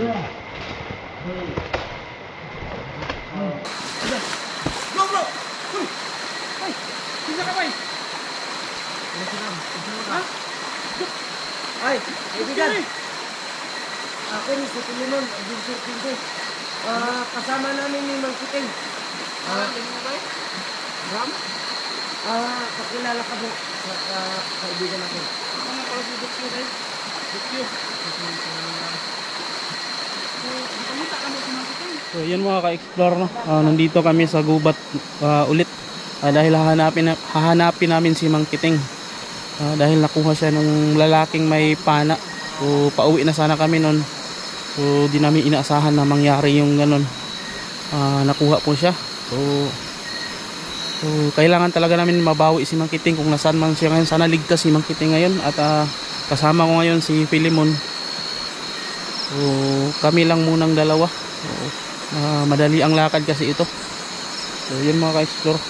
Bro, bro! Uy! Ay! Sino ka ba eh? Ha? Ay, kaibigan. Ako ni si Pilimon, Adventure Pinto. Ah, kasama namin ni Mang Kiting. Ah, mo eh? Ram? Ah, kakilala ka mo sa sa- kaibigan natin. Ako nga pala si Dukyo guys. Dukyo. So, kamita ka mo si Makiting. So yun mga ka-explore no. Ah, nandito kami sa gubat ah, ulit. Ah, dahil hahanapin na, hahanapin namin si Mang Kiting. Ah, dahil nakuha siya nung lalaking may pana. So pauwi na sana kami noon. So di namin inaasahan na mangyari yung ganun. Ah, nakuha po siya. So So kailangan talaga namin mabawi si Mang Kiting kung nasaan man siya ngayon. Sana ligtas si Mang Kiting ngayon at ah, kasama ko ngayon si Philemon. So kami lang munang dalawa. So, Ah, madali ang lakad kasi ito. So, yun mga ka-explore.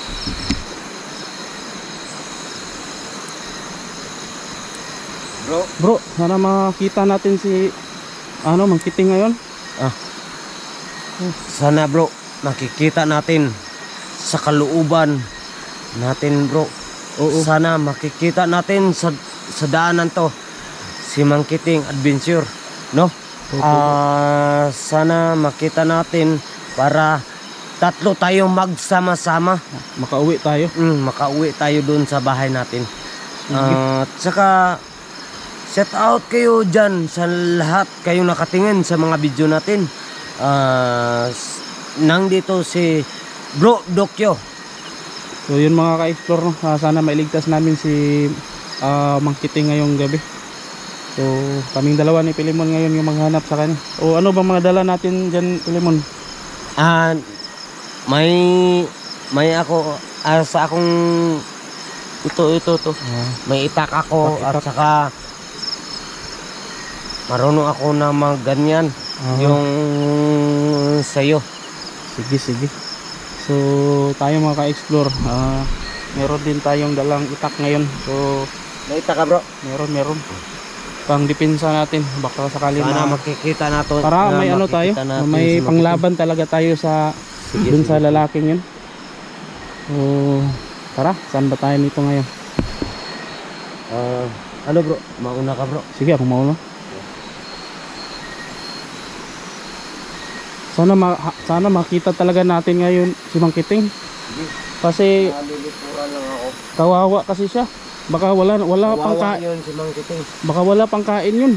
Bro, Bro, sana makita natin si ano, mangkiting ngayon. sana bro, makikita natin sa kalooban natin bro. Oo. Sana makikita natin sa, sa daanan to si Mang Kiting Adventure, no? Ah, sana makita natin para tatlo tayong magsama-sama. Makauwi tayo. Mm, makauwi tayo doon sa bahay natin. Ah, At saka shout out kayo dyan sa lahat kayong nakatingin sa mga video natin. S- nang dito si Bro Dokyo. So, yun mga ka-explore. No? Ah, sana mailigtas namin si ah, mangkiting ngayong gabi. So, kaming dalawa ni Pilimon ngayon yung maghanap sa kanya. O ano bang mga dala natin dyan, Pilimon? Ah, may may ako ah, sa akong ito ito to. Ah, May itak ako Itak, at saka marunong ako na mag ganyan. ah, Yung sayo. Sige, sige. So, tayo mga ka-explore. ah, meron din tayong dalang itak ngayon. So, May itak ka bro. meron, meron. Pang depensa natin. Baka sakali Sana na... makikita nato. Para na may ano tayo, natin may si panglaban talaga tayo sa Sige, dun sige. sa lalaking yun. So, tara, saan ba tayo nito ngayon? Ah, ano bro? Mauna ka bro. Sige, ako mauna. Sana ma sana makita talaga natin ngayon si Mang Kiting. Kasi kawawa kasi siya. Baka wala wala pang Kawawa ka- yun si Mang Kiting. baka wala pang kain yun.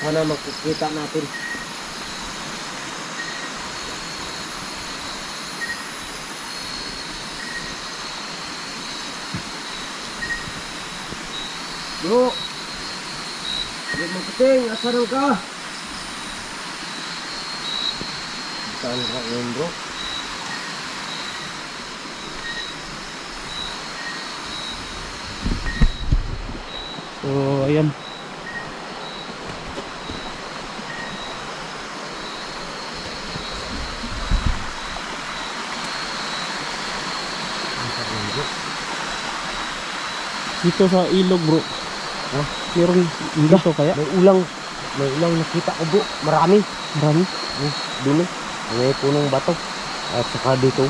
Sana makikita natin. Bro! Bro Mang Kiting, asa raw ka? Saan ka yun bro? So, ayan. Dito sa ilog, bro. Ha? Meron dito kaya? May ulang. May ulang nakita ko bro. Marami. Marami. Hmm, Dumi. May punong bato. At saka dito.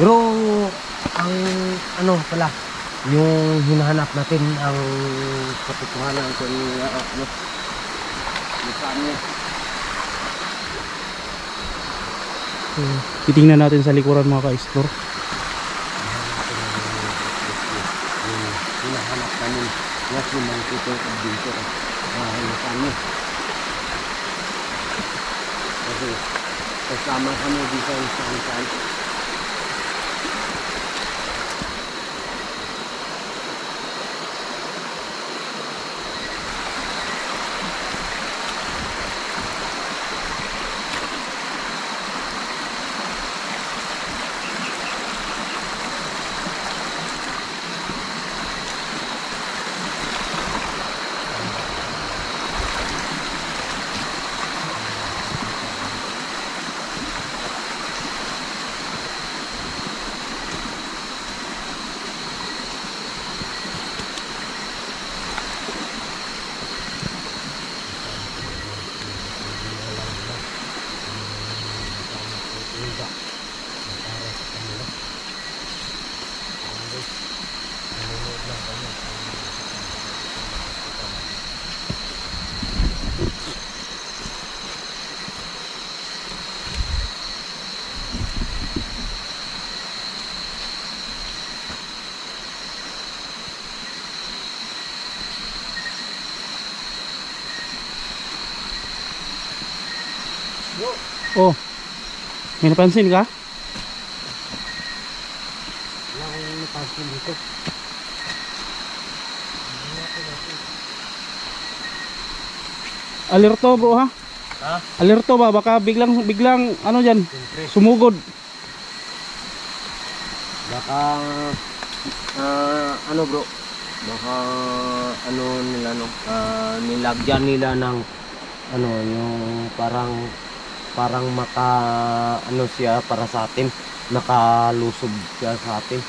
Pero ang ano pala, yung hinahanap natin ang katotohanan kung uh, ano, mukha niya. So, titingnan natin sa likuran mga ka-explore. Yung hinahanap namin na si Mangkito Adventure. Uh, mukha niya. Kasi kasama kami dito sa saan-saan. Oh. May napansin ka? Wala akong napansin dito. Alerto bro ha? Ha? Alerto ba? Baka biglang, biglang, ano dyan, Siyempre. sumugod. Baka, ah, ano bro, baka, ano nila, no, ah, nilagyan nila ng, ano, yung parang, parang maka, ano siya para sa atin, nakalusob siya sa atin.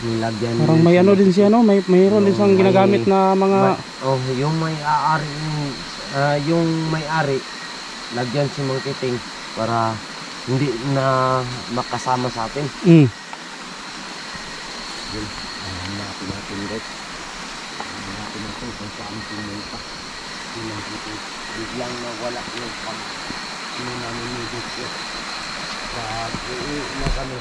Nilagyan Parang may ano din siya, no? May, mayroon din siyang May- ginagamit na mga... Ma- oh, yung may-ari, ah, yung may-ari, lagyan si Mang Kiting para hindi na makasama sa atin. Mm. Yun, hanapin natin guys. Hanapin natin kung saan pumunta. Dito. Biglang nawala yung pag ano namin Dutyo. Pag uwi na kami.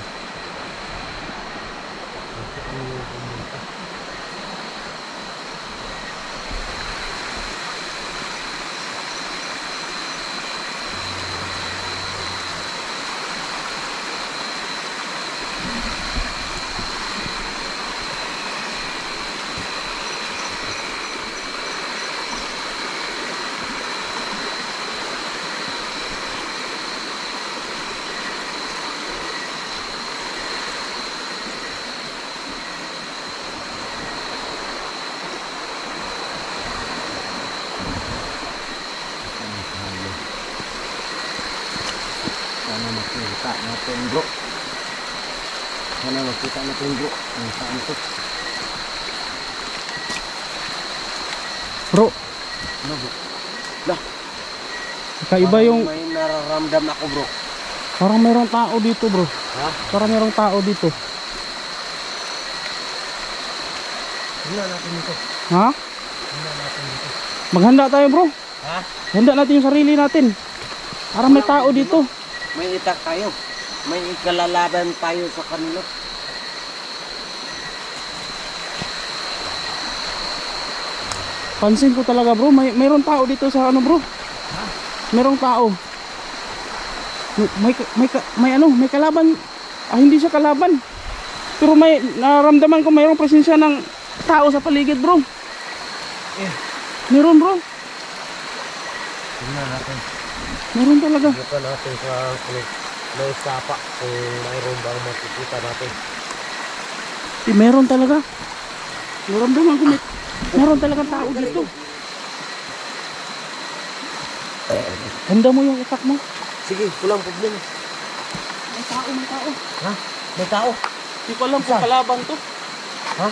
Kung saan yung. Sana makita natin bro. Sana makita natin bro. Saan to. Bro, Ano bro? kaiba Parang yung... May nararamdam ako bro. Parang mayroong tao dito, bro. Ha? Parang mayroong tao dito. Tingnan natin ito. Ha? Tingnan natin ito. Maghanda tayo, bro. Ha? Handa natin yung sarili natin. Parang may tao dito. May itak tayo. May ikalalaban tayo sa kanila. Pansin ko talaga, bro. May mayroong tao dito sa ano, bro. Mayroong tao. May may may, ano, may kalaban. Ah, hindi siya kalaban. Pero may naramdaman ko mayroong presensya ng tao sa paligid, bro. Eh. Meron, bro. Tingnan natin. Meron talaga. Bukan natin sa may sapa kung mayroon bang makikita natin. Eh, meron talaga. Naramdaman ko may meron talaga tao dito. Handa mo yung itak mo. Sige, walang problema. May tao, may tao. Ha? May tao? Hindi ko alam kung kalaban to. Ha?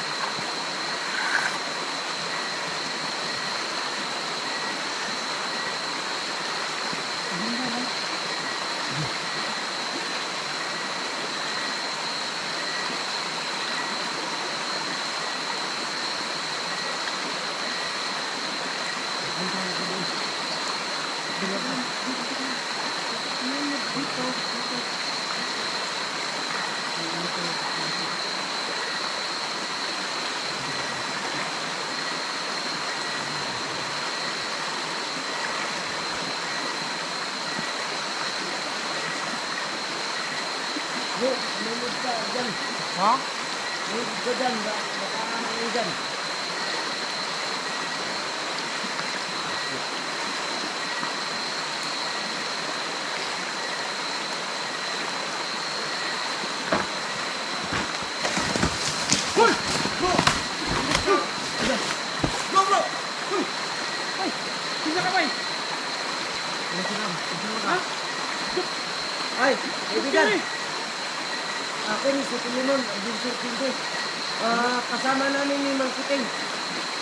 Bro, lumod ka dyan. Ha? Lumod ka dyan. Ba- Baka naman dyan. Ay, kaibigan. Ako ni si Pilimon, Adventure Pinto. Ah, kasama namin ni Mang Kiting.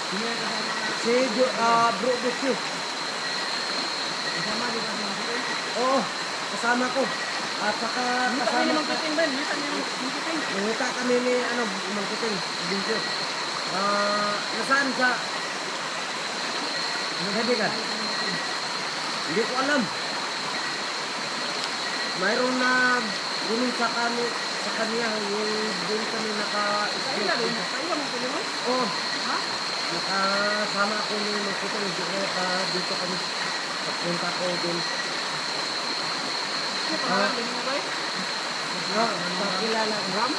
Sino yung kasama na? Si Jo- ah, Bro Butchio. Kasama si Mang Kiting? Oo, kasama ko. At saka kasama ni Mang ka. Kiting, Ben. Mita ni Mang Kiting. Kami ni ano, Mang Kiting, Adventure. Ah, nasaan sa... Ano kaibigan? Hindi ko alam. Mayroon na gumin sa kami sa kanya yung doon kami naka Kayo na. Kayo mo pili mo? Oh, Ha? nakasama ako ni Mang Kiting dito, dito kami. Pagpunta ko doon. Ah, no, pakilala Ram?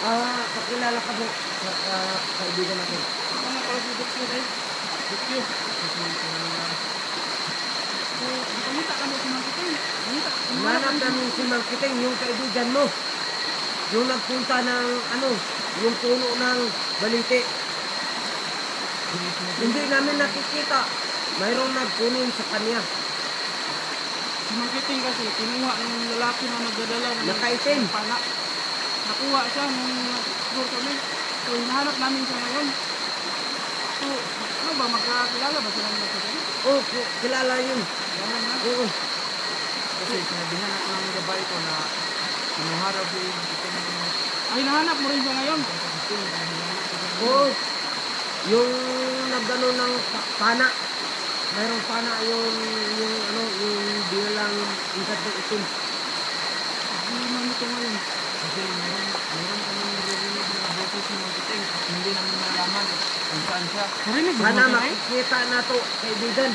Ah, pakilala ka mo sa ah, kaibigan natin. Nanap namin si Mang Kiting, yung kaibigan mo. Yung nagpunta ng, ano, yung puno ng balite. Hindi namin nakikita. Mayroong nagpuno sa kanya. Si Mangkiting kasi, kinuha ng lalaki na nagdadala ng Nakaitim. pana. Nakuha siya nung nag-tour kami. So, hinahanap namin siya ngayon. So, ano ba, magkakilala ba sila ng Mangkiting? Oh, ki- kilala yun. Kilala na. Oo. Kasi sinabihan ako ng gabay ko na kinuha raw. Ay, hinahanap mo rin siya ngayon? Oo. Yung nagano ng pa- pana. Mayroong pana yung, yung ano, yung bilang insat ng itim. Hindi naman ito ngayon. Kasi meron, meron kami naririnig na boses ni Mangkiting at hindi namin malaman kung saan siya. Narinig mo Sana ba makikita na to, kaibigan.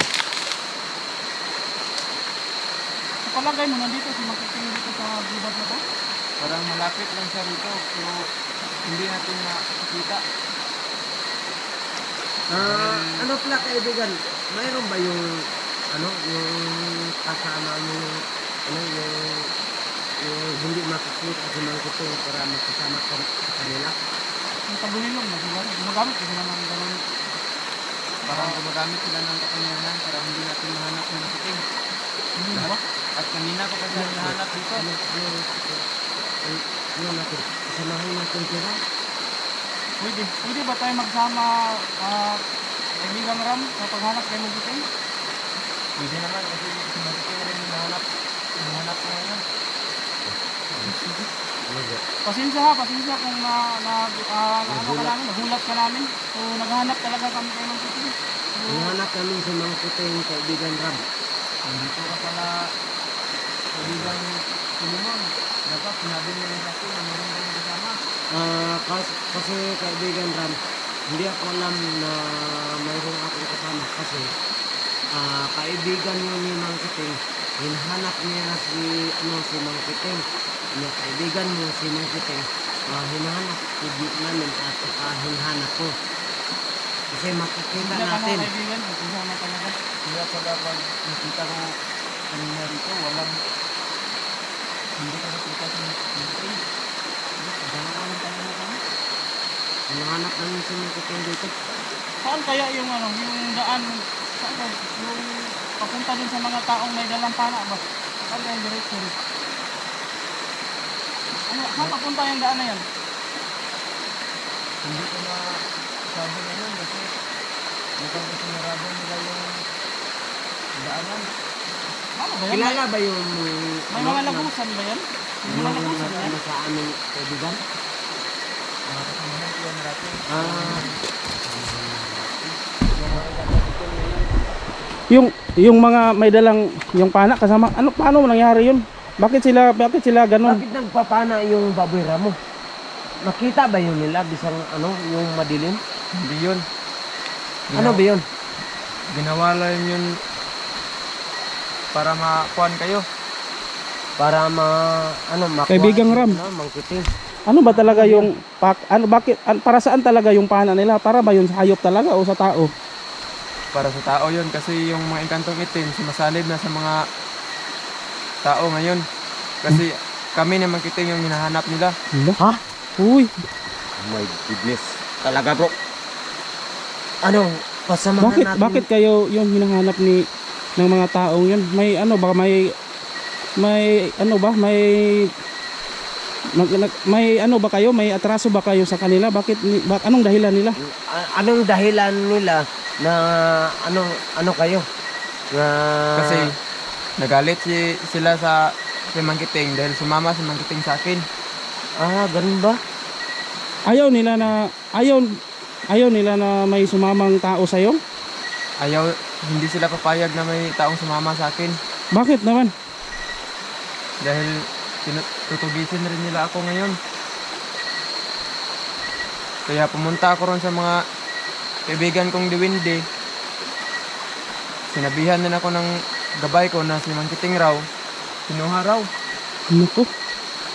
Sa palagay mo, nandito si Mangkiting dito sa gubat na to? Parang malapit lang siya rito, pero hindi natin makikita. Ah, ano pala kaibigan? Mayroon ba yung ano, yung kasama mo yung ano, yung yung hindi makikita si Mang Kiting para makasama ka sa kanila? Ang kabulilong na siguro. Gumagamit kasi naman ng ganun. Parang gumagamit sila ng kapangyarihan para hindi natin mahanap ng Mangkiting. Hindi ba? At kanina ko pa siya hinahanap dito. Ano, ano, ano, ano natin? Kasamahin natin sila? Pwede. Pwede ba tayo magsama uh, kaibigan Ram sa paghanap kay Mangkiting? Pwede naman kasi si Mangkiting rin hinahanap. Hinahanap ko ngayon. Ano ba? Pasensya ha, pasensya kung na, na, ah, na ano ka namin, nagulat ka namin. So naghahanap talaga kami kay Mangkiting. So, Hinahanap namin si Mang Kiting, kaibigan Ram. Nandito ka pala Dapat akin na meron kayong kasama. Ah, kasi, kaibigan Ram, hindi ako alam na mayroong akong kasama kasi ah, kaibigan niyo ni Mang Kiting, hinahanap niya si, ano, si Mang Kiting. Yung kaibigan mo si Mang Kiting, ah, hinahanap ko namin at saka hinahanap ko. Kasi makikita Hindi ka natin. mga kaibigan, kasama talaga. Kaya pala pag nakita ko kanina rito, walang Hinahanap si Mang Kiting dito. Saan kaya yung ano, yung daan, saan ba, yung papunta dun sa mga taong may dalang pana ba? Saan kaya yung directory? Ano, saan papunta yung daan na yan? Hindi ko na sabi ngayon kasi mukhang kasi narado nila yung daanan. Ano ba yan? Kilala ba yung... May mga lagusan ba yan? Yung yan? ano sa aming kaibigan? Ah, Yung yung mga may dalang yung pana kasama ano paano nangyari yun? Bakit sila bakit sila ganun? bakit nagpapana yung baboy ramo? Nakita ba yun nila bisang ano, yung madilim? Hindi yun. Ano ba yun? Ginawa lang yun para makuhan kayo. Para ma ano makuha Kaibigang Ram. Mangkiting. Ano ba talaga yung pak ano bakit an- para saan talaga yung pana nila? Para ba yun sa hayop talaga o sa tao? Para sa tao yun kasi yung mga inkantong itim sumasalib na sa mga tao ngayon. Kasi kami naman kiting yung hinahanap nila. Ha? Uy, Oh my goodness. Talaga bro. Ano, pasamahan bakit natin. bakit kayo yung hinahanap ni ng mga taong yun? May ano ba may may ano ba may mag, nag- may ano ba kayo? May atraso ba kayo sa kanila? Bakit bak, anong dahilan nila? Anong dahilan nila na ano ano kayo? Na Kasi nagalit si, sila sa si Mangkiting dahil sumama si Mangkiting sa akin. ah, ganun ba? Ayaw nila na ayaw ayaw nila na may sumamang tao sa iyo? Ayaw, hindi sila papayag na may taong sumama sa akin. Bakit naman? Dahil tutugisin rin nila ako ngayon. Kaya pumunta ako ron sa mga kaibigan kong diwindi. Sinabihan din ako ng gabay ko na si Mangkiting raw Kinuha raw. Ano ko?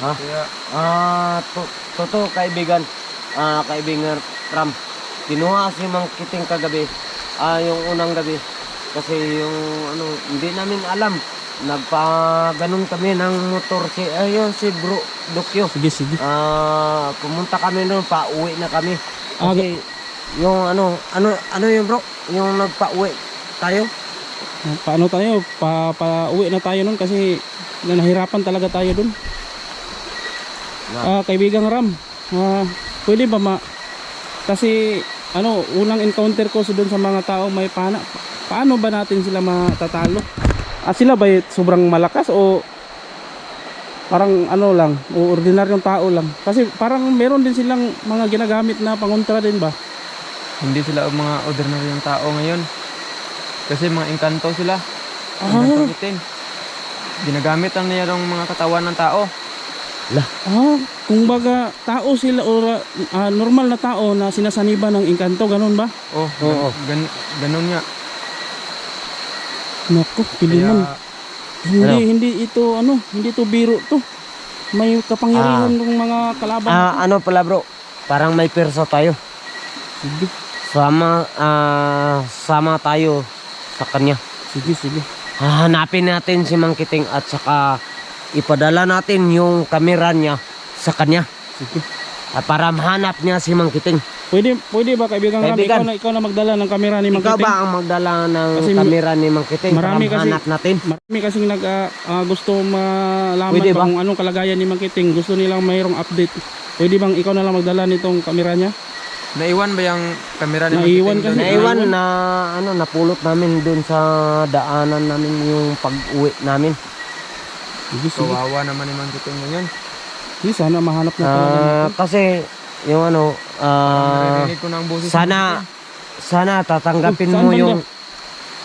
Ha? Kaya, Ah, to, totoo kaibigan. Ah, kaibigan Ram. Kinuha si Mang Kiting kagabi. Ah, yung unang gabi. Kasi yung ano, hindi namin alam. Nagpa ganun kami ng motor si ayun si Bro Dokyo. Sige, sige. Ah, pumunta kami noon, pa-uwi na kami. Ah, Kasi yung ano, ano ano yung bro, yung nagpa-uwi tayo. Paano tayo? Pa, pa uwi na tayo nun kasi nahirapan talaga tayo dun. Ah, kaibigang Ram, ah, pwede ba ma... Kasi, ano, unang encounter ko sa doon sa mga tao may pana. Paano ba natin sila matatalo? Ah, sila ba sobrang malakas o parang ano lang, o ordinaryong tao lang? Kasi parang meron din silang mga ginagamit na pangontra din ba? hindi sila mga ordinaryong tao ngayon. Kasi mga engkanto sila. Ah, Engkanto. Ginagamit lang niya yung mga katawan ng tao. ah, kung baga tao sila o ah, normal na tao na sinasaniba ng engkanto, ganun ba? Oh, Oo. gan, ganun nga. Naku, piliman. Kaya, Hindi, Ano? hindi ito, ano, hindi ito biro to. May kapangyarihan ng mga kalaban. Ah, ano pala bro? Parang may perso tayo. Sige, Sama ah, sama tayo sa kanya. sige, sige. Hahanapin natin si Mang Kiting at saka ipadala natin yung kamera niya sa kanya. sige. At para mahanap niya si Mang Kiting. Pwede, pwede ba kaibigan Ram, Kaibigan. ikaw na, ikaw na magdala ng kamera ni Mang Ikaw Kiting? ba ang magdala ng Kasi kamera ni Mang Kiting para marami kasi- mahanap natin? Marami kasing nag, ah, ah, gusto malaman Pwede ba ba? kung anong kalagayan ni Mang Kiting. Gusto nilang mayroong update. Pwede bang ikaw na lang magdala nitong kamera niya? naiwan ba yung kamera ni Naiwan Mang Kiting kasi. doon? Naiwan na ano napulot namin dun sa daanan namin yung pag-uwi namin. Kawawa naman ni Mang Kiting ngayon. Sige, sana mahanap na natin. kasi yung ano ah, Naririnig ko na ang boses ni sana sana tatanggapin Oh, saan mo banda? yung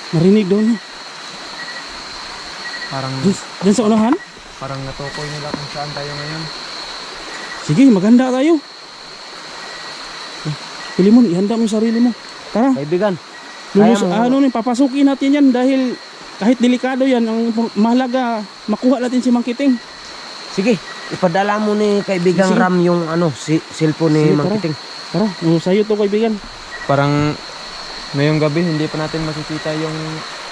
Marinig daw niya. Parang, Diyan, diyan sa unahan? parang natukoy nila kung saan tayo ngayon. Sige, maganda tayo. Pili mo, ihanda mo yung sarili mo. Tara, kaibigan. lulus, Kaya mo- ano nin, papasukin natin yan dahil kahit delikado yan, ang mahalaga, makuha natin si Mang Kiting. Sige, ipadala mo ni kaibigang Sige. Ram yung ano si cellphone ni Sige, Mang tara. Kiting. Tara, oh, sa'yo to kaibigan. Parang ngayong gabi hindi pa natin makikita yung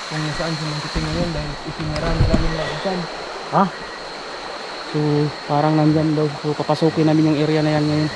kung nasaan si Mang Kiting ngayon dahil isinara nila yung labasan. Ha? So, parang nandyan daw. So, papasukin namin yung area na yan ngayon.